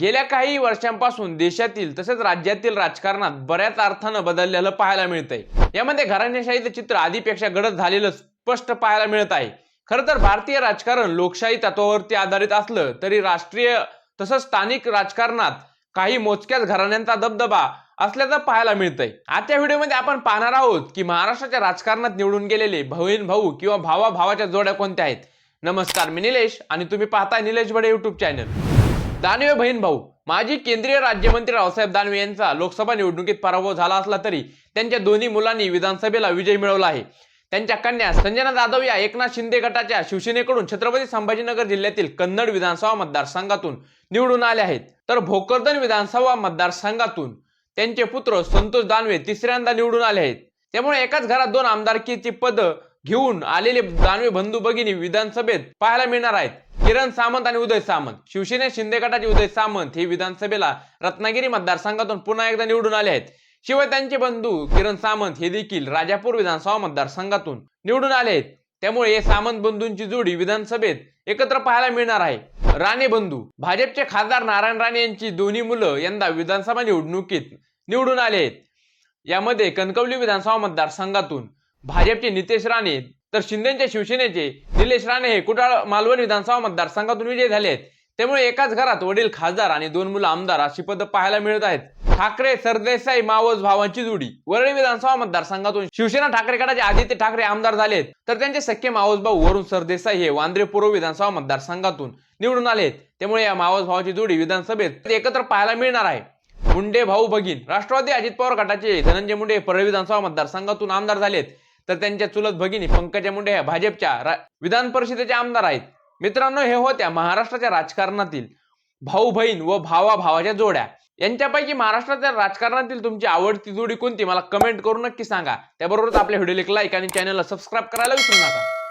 गेल्या काही वर्षांपासून देशातील तसेच राज्यातील राजकारणात बऱ्याच अर्थानं बदललेलं पाहायला मिळतंय. यामध्ये घराण्याशाहीचं चित्र आधीपेक्षा गडद झालेलं स्पष्ट पाहायला मिळत आहे. खरं तर भारतीय राजकारण लोकशाही तत्वावरती आधारित असलं तरी राष्ट्रीय तसंच स्थानिक राजकारणात काही मोजक्याच घराण्यांचा दबदबा असल्याचं पाहायला मिळतंय. आजच्या व्हिडिओमध्ये आपण पाहणार आहोत की महाराष्ट्राच्या राजकारणात निवडून गेलेले बहीण भाऊ किंवा भावा भावाच्या जोड्या कोणत्या आहेत? नमस्कार मी निलेश आणि तुम्ही पाहताय निलेश बडे युट्यूब चॅनल दानवे बहीण भाऊ माजी केंद्रीय राज्यमंत्री रावसाहेब दानवे यांचा लोकसभा निवडणुकीत पराभव झाला असला तरी त्यांच्या दोन्ही मुलांनी विधानसभेला विजय मिळवला आहे. त्यांच्या कन्या संजना जाधव या एकनाथ शिंदे गटाच्या शिवसेनेकडून छत्रपती संभाजीनगर जिल्ह्यातील कन्नड विधानसभा मतदारसंघातून निवडून आले आहेत. तर भोकरदन विधानसभा मतदारसंघातून त्यांचे पुत्र संतोष दानवे तिसऱ्यांदा निवडून आले आहेत. त्यामुळे एकाच घरात दोन आमदारकीची पद घेऊन आलेले दानवे बंधू भगिनी विधानसभेत पाहायला मिळणार आहेत. किरण सामंत आणि उदय सामंत. शिवसेने शिंदे गटाचे उदय सामंत हे विधानसभेला रत्नागिरी मतदारसंघातून पुन्हा एकदा निवडून आले आहेत. शिवाय त्यांचे बंधू किरण सामंत हे देखील राजापूर विधानसभा मतदारसंघातून निवडून आले आहेत. त्यामुळे हे सामंत बंधूंची जोडी विधानसभेत एकत्र पाहायला मिळणार आहे. राणे बंधू भाजपचे खासदार नारायण राणे यांची दोन्ही मुलं यंदा विधानसभा निवडणुकीत निवडून आले आहेत. यामध्ये कणकवली विधानसभा मतदारसंघातून भाजपचे नितेश राणे तर शिंदेच्या शिवसेनेचे निलेश राणे हे कुडाळ मालवण विधानसभा मतदारसंघातून विजय झाले आहेत. त्यामुळे एकाच घरात वडील खासदार आणि दोन मुलं आमदार अशी पद पाहायला मिळत आहेत. ठाकरे सरदेसाई मावस भावांची जोडी. वरळी विधानसभा मतदारसंघातून शिवसेना ठाकरे गटाचे आदित्य ठाकरे आमदार झालेत तर त्यांचे सख्खे मावस भाऊ वरुण सरदेसाई हे वांद्रे पूर्व विधानसभा मतदारसंघातून निवडून आलेत त्यामुळे या मावस भावाची जोडी विधानसभेत एकत्र पाहायला मिळणार आहे. मुंडे भाऊ भगीन राष्ट्रवादी अजित पवार गटाचे धनंजय मुंडे परळी विधानसभा मतदारसंघातून आमदार झालेत तर त्यांच्या चुलत भगिनी पंकजा मुंडे ह्या भाजपच्या विधान परिषदेचे आमदार आहेत. मित्रांनो हे होत्या महाराष्ट्राच्या राजकारणातील भाऊ बहीण व भावा भावाच्या जोड्या. यांच्यापैकी महाराष्ट्राच्या राजकारणातील तुमची आवडती जोडी कोणती? मला कमेंट करून नक्की सांगा. त्याबरोबरच आपल्या व्हिडिओला एक लाईक आणि चॅनलला सबस्क्राईब करायला विसरू नका.